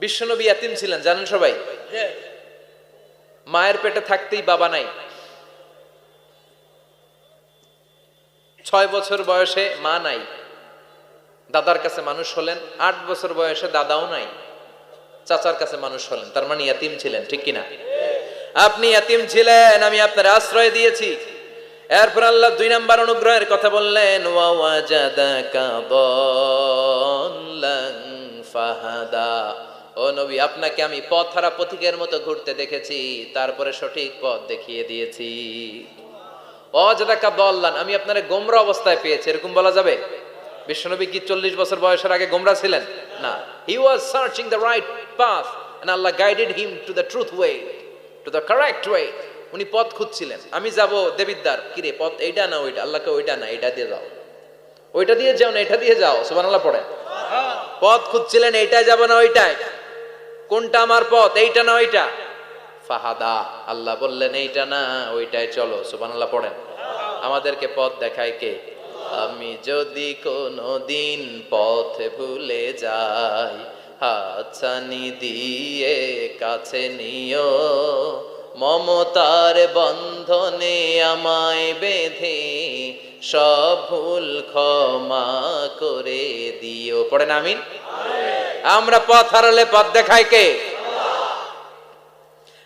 বিশ্বনবী এতিম ছিলেন, জানেন সবাই? মায়ের পেটে থাকতেই বাবা নাই। ছয় বছর বয়সে মা নাই। দাদার কাছে মানুষ হলেন, আট বছর বয়সে দাদাও নাই। চাচার কাছে মানুষ হলেন, তার মানে ইয়াতিম ছিলেন, ঠিক কিনা? আপনি ইয়াতিম ছিলেন, আমি আপনার আশ্রয় দিয়েছি। এরপর আল্লাহ দুই নাম্বার অনুগ্রহের কথা বললেন ওয়াওয়াজাদাকা দাল্লান ফাহাদা। ও নবী আপনাকে আমি পথ হারা পথিকের মতো ঘুরতে দেখেছি তারপরে সঠিক পথ দেখিয়ে দিয়েছি। অজাদাকা দল্লান আমি আপনার গোমরা অবস্থায় পেয়েছি এরকম বলা যাবে? বিশ্বনবী কি চল্লিশ বছর বয়সের আগে গোমরা ছিলেন? না। He was searching the right path and Allah guided him to the truth way to the correct way উনি পথ খুঁজছিলেন। আমি যাব দেবিদ্দার কিরে পথ এইটা না ওইটা? আল্লাহকে ওইটা না এটা দিয়ে যাও। ওইটা দিয়ে যাও না এটা দিয়ে যাও। সুবহানাল্লাহ পড়েন। পথ খুঁজছিলেন এইটাই যাব না ওইটাই কোনটা আমার পথ, এইটা না ওইটা? ফাহাদা, আল্লাহ বললেন, এইটা না, ওইটাই চলো, সুবহানাল্লাহ পড়েন। আমাদেরকে পথ দেখায় কে? আমি যদি কোনো দিন পথ ভুলে যাই, হাতছানি দিয়ে কাছে নিও, মমতার বন্ধনে আমায় বেঁধে, সব ভুল ক্ষমা করে দিও। পড়েন আমিন। আমরা পথ হারালে পথ দেখায় কে?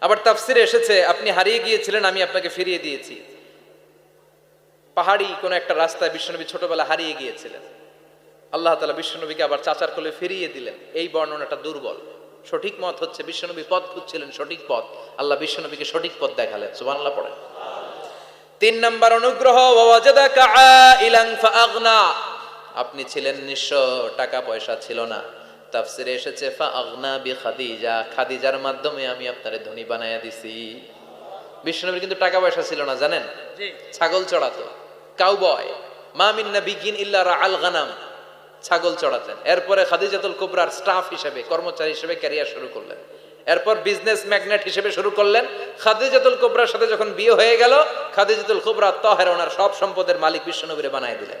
আবার তাফসিরে এসেছে, আপনি হারিয়ে গিয়েছিলেন, আমি আপনাকে ফিরিয়ে দিয়েছি। পাহাড়ি কোন একটা রাস্তায় বিশ্বনবী ছোটবেলা হারিয়ে গিয়েছিলেন। আল্লাহ তালা বিশ্বনবীকে আবার চাচার কোলে ফিরিয়ে দিলেন। এই বর্ণনাটা দুর্বল। সঠিক মত হচ্ছে বিশ্বনবী পথ খুঁজছিলেন, সঠিক পথ। আল্লাহ বিশ্বনবীকে সঠিক পথ দেখালেন, সুবহানাল্লাহ পড়েন। তিন নম্বর অনুগ্রহ আপনি ছিলেন নিঃস্ব, টাকা পয়সা ছিল না। তাফসিরে এসেছে ফাআগনা বি খাদিজা খাদিজার মাধ্যমে আমি আপনারে ধনী বানায়া দিছি। বিশ্বনবীর কিন্তু টাকা পয়সা ছিল না জানেন? ছাগল চড়াতো। কাউবয় মা মিন নাবিয়িন ইল্লা রাআল গানাম ছাগল চড়াতেন। এরপরে খাদিজাতুল কুবরার স্টাফ হিসেবে কর্মচারী হিসেবে ক্যারিয়ার শুরু করলেন। এরপর বিজনেস ম্যাগনেট হিসেবে শুরু করলেন। খাদিজাতুল কুবরার সাথে যখন বিয়ে হয়ে গেল খাদিজাতুল কুবরা তহের ওনার সব সম্পদের মালিক বিশ্বনবীরে বানায় দিলেন।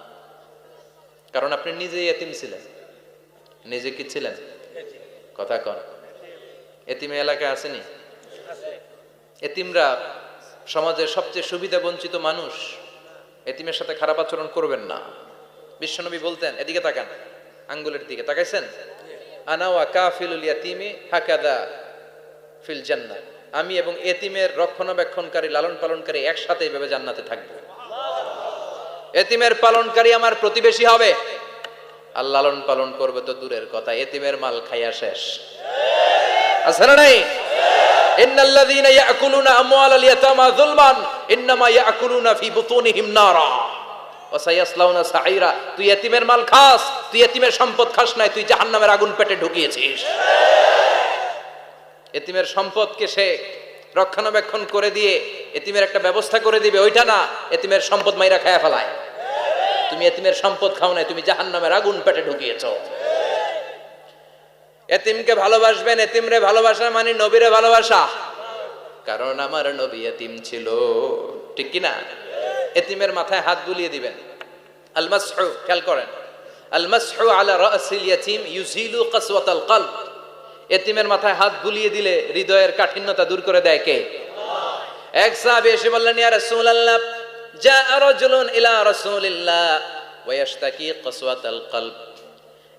কারণ আপনি নিজেই এতিম ছিলেন। নিজে কি ছিলেন? কথা কন। এতিমে এলাকায় আসেনি? এতিমরা সমাজের সবচেয়ে সুবিধা বঞ্চিত মানুষ। এতিমের সাথে খারাপ আচরণ করবেন না। বিশ্বনবী বলতেন, এদিকে তাকান, আঙ্গুলের দিকে তাকাইছেন? আনাওয়া কাফিলুল ইয়াতিমি হাকাদা ফিল জান্নাত আমি এবং এতিমের রক্ষণাবেক্ষণকারী লালন পালনকারী একসাথে এভাবে জান্নাতে থাকব। এতিমের পালনকারী আমার প্রতিবেশী হবে। আর লালন পালন করবে তো দূরের কথা, এতিমের মাল খাইয়া শেষ। আছে না নাই? এতিমের মাল খাস, তুই এতিমের সম্পদ খাস তুই আগুন পেটে ঢুকিয়েছিস। এতিমের সম্পদকে রক্ষণাবেক্ষণ করে দিয়ে, এতিমের একটা ব্যবস্থা করে দিবে, ওইটা না, এতিমের সম্পদ মাইরা খায়া ফেলায়। তুমি এতিমের সম্পদ খাও নাই, তুমি জাহান্নামের আগুন পেটে ঢুকিয়েছ। এতিমকে ভালোবাসবেন, এতিমরে ভালোবাসা মানে নবীরে ভালোবাসা। কারণ আমার নবী এতিম ছিল। ঠিক কি না? এতিমের মাথায় হাত বুলিয়ে দিবেন। আলমাসহু, খেয়াল করেন। আলমাসহু আলা রাসিল ইয়াতিম ইউজিলু কাসওয়াতাল কলব। এতিমের মাথায় হাত বুলিয়ে দিলে হৃদয়ের কাঠিন্যতা দূর করে দেয় কে? এক সাহাবী এসে বললেন জা রাজুলুন ইলা রাসূলিল্লাহ ওয়া ইয়াশতাকি কাসওয়াতাল কলব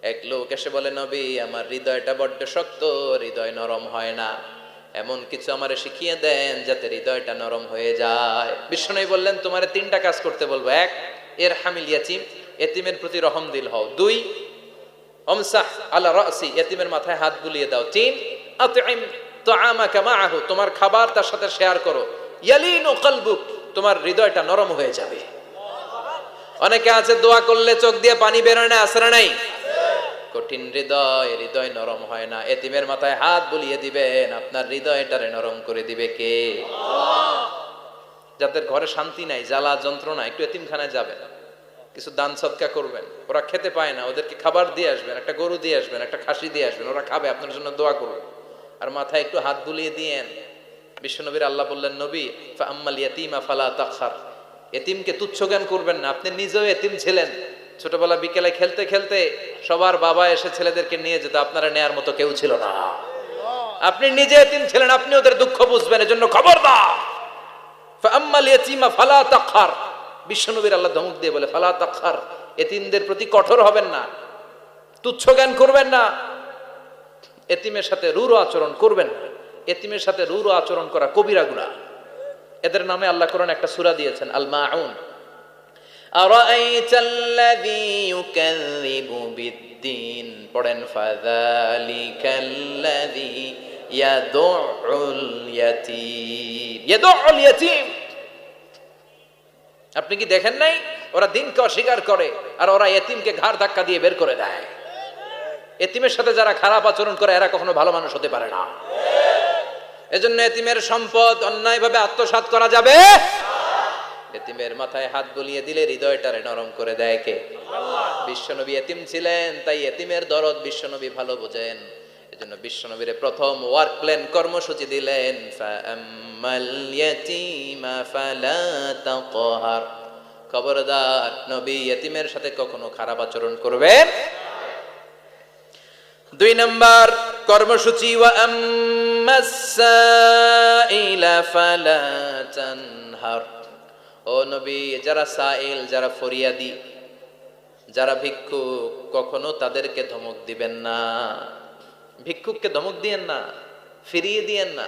এক লোক এসে বলে, নবী, আমার হৃদয়টা বড্ড শক্ত, হৃদয় নরম হয় না। এমন কিছু আমারে শিখিয়ে দেন যাতে হৃদয়টা নরম হয়ে যায়। বিষ্ণু বললেন, তোমারে তিনটা কাজ করতে বলব। এক এর হামিল ইয়াতিম, এতিমের প্রতি রহম দিল হও। দুই, অমসাহ আলা রাসি, এতিমের মাথায় হাত বুলিয়ে দাও। তিন আতইম তুআমাকা মাআহু, তোমার খাবার তার সাথে শেয়ার করো। ইয়ালিনু কলবুক তোমার হৃদয়টা নরম হয়ে যাবে। অনেকে আছে, দোয়া করলে চোখ দিয়ে পানি বেরোয় না, আসরা নাই। কঠিন হৃদয় হৃদয় নরম হয় না। এতিমের মাথায় হাত বুলিয়ে দিবেন, আপনার হৃদয়টারে নরম করে দিবে কে? যাদের ঘরে শান্তি নাই, জ্বালা, যন্ত্রণা, একটু এতিমখানায় যাবেন। কিছু দান সৎকা করবেন। ওরা খেতে পায় না, ওদেরকে খাবার দিয়ে আসবেন, একটা গরু দিয়ে আসবেন, একটা খাসি দিয়ে আসবেন, ওরা খাবে, আপনার জন্য দোয়া করবে আর মাথায় একটু হাত বুলিয়ে দিয়েন বিশ্বনবীর আল্লাহ বললেন, নবী আম্মাল ইয়াতিমা ফালা তাখার এতিমকে তুচ্ছ জ্ঞান করবেন না, আপনি নিজেও এতিম ছিলেন। ছোটবেলা বিকেলে খেলতে খেলতে সবার বাবা এসে ছেলেদেরকে নিয়ে যেত, আপনারা নেয়ার মতো কেউ ছিল না। আপনি নিজে এতিম ছিলেন, আপনি ওদের দুঃখ বুঝবেন, এজন্য খবরদার। ফাম্মাল ইয়াতিমা ফালা তাখার বিশ্বনবীর আল্লাহ ধমক দিয়ে বলে, ফালা তাখার এতিমদের প্রতি কঠোর হবেন না, তুচ্ছ জ্ঞান করবেন না, এতিমের সাথে রুরো আচরণ করবেন না। এতিমের সাথে রুরো আচরণ করা কবিরা গুনাহ এদের নামে আল্লাহ কোরআন একটা সূরা দিয়েছেন আল মাউন أرأيت الذي يكذب بالدين পড়েন فذلك الذي يدع اليتيم يدع اليتيم আপনি কি দেখেন নাই ওরা দিনকে অস্বীকার করে আর ওরা এতিমকে ঘাড় ধাক্কা দিয়ে বের করে দেয় এতিমের সাথে যারা খারাপ আচরণ করে এরা কখনো ভালো মানুষ হতে পারে না এজন্য এতিমের সম্পদ অন্যায়ভাবে আত্মসাৎ করা যাবে। এতিমের মাথায় হাত বুলিয়ে দিলে হৃদয়টারে নরম করে দেয় কে? বিশ্বনবী এতিম ছিলেন, তাই এতিমের দরদ বিশ্বনবী ভালো বোঝেন। এজন্য বিশ্বনবীর প্রথম ওয়ার্ক প্ল্যান কর্মসূচি দিলেন খবরদার নবী এতিমের সাথে কখনো খারাপ আচরণ করবেন। দুই নম্বর কর্মসূচি, ওয়া সাইলা ফালা তানহার ও নবী, যারা সাইল, যারা ফরিয়াদি, যারা ভিক্ষুক, কখনো তাদেরকে ধমক দিবেন না। ভিক্ষুককে ধমক দিয়েন না, ফিরিয়ে দিয়েন না।